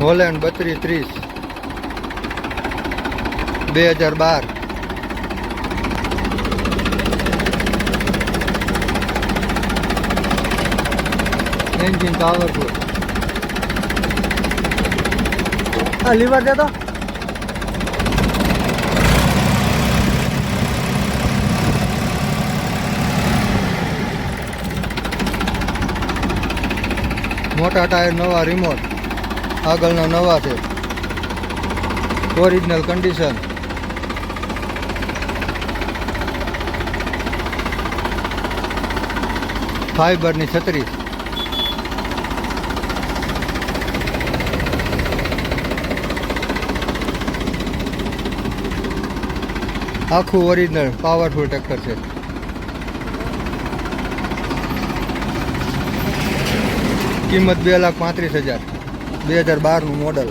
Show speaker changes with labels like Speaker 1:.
Speaker 1: Holland બત્રીસ ત્રીસ. બે હજાર બાર. એન્જિન પાવરફુલ
Speaker 2: આ લીવર દે તો?
Speaker 1: મોટા ટાયર નવા રિમોટ આગળના નવા છે. ઓરિજિનલ કન્ડિશન ફાઈબરની છત્રી. આખું ઓરિજિનલ પાવરફુલ ટ્રેક્ટર છે. કિંમત બે લાખ પાંત્રીસ હજાર. બે હજાર બારનું મોડલ